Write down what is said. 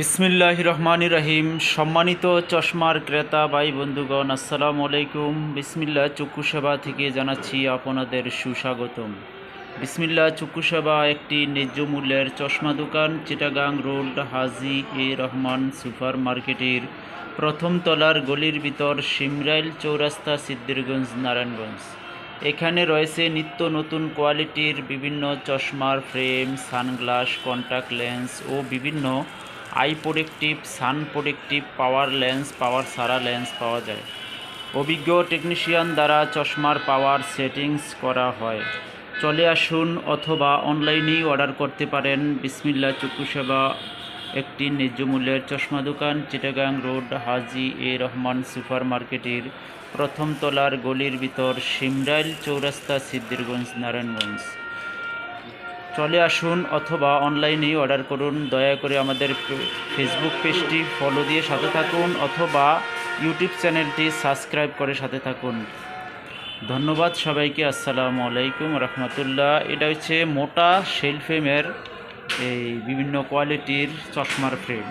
বিসমিল্লাহ রহমান রহিম। সম্মানিত চশমার ক্রেতা ভাই বন্ধুগণ, আসসালামু আলাইকুম। বিসমিল্লাহ চক্ষু সেবা থেকে জানাচ্ছি আপনাদের সুস্বাগতম। বিসমিল্লাহ চক্ষু সেবা একটি ন্যায্য মূল্যের চশমা দোকান, Chittagong road, Haji A Rahman super মার্কেটের প্রথম তলার গলির ভিতর সিমরাইল চৌরাস্তা সিদ্দিরগঞ্জ নারায়ণগঞ্জ। এখানে রয়েছে নিত্য নতুন কোয়ালিটির বিভিন্ন চশমার ফ্রেম, সানগ্লাস, কন্টাক্ট লেন্স ও বিভিন্ন eye protective sun protective power lens power সারা লেন্স পাওয়া যায়। অভিজ্ঞ টেকনিশিয়ান দ্বারা চশমার পাওয়ার সেটিংস করা হয়। চলে আসুন অথবা অনলাইনেই অর্ডার করতে পারেন। বিসমিল্লা চক্ষু সেবা, একটি ন্যায্য মূল্যের চশমা দোকান, Chittagong road, Haji A Rahman super মার্কেটের প্রথম তলার গলির ভিতর সিমরাইল চৌরাস্তা সিদ্দিরগঞ্জ নারায়ণগঞ্জ। চলে আসুন অথবা অনলাইনেই অর্ডার করুন। দয়া করে আমাদের ফেসবুক পেজটি ফলো দিয়ে সাথে থাকুন অথবা ইউটিউব চ্যানেলটি সাবস্ক্রাইব করে সাথে থাকুন। ধন্যবাদ সবাইকে। আসসালামু আলাইকুম রহমতুল্লাহ। এটা হচ্ছে মোটা সেলফেমের এই বিভিন্ন কোয়ালিটির চশমার ফ্রেম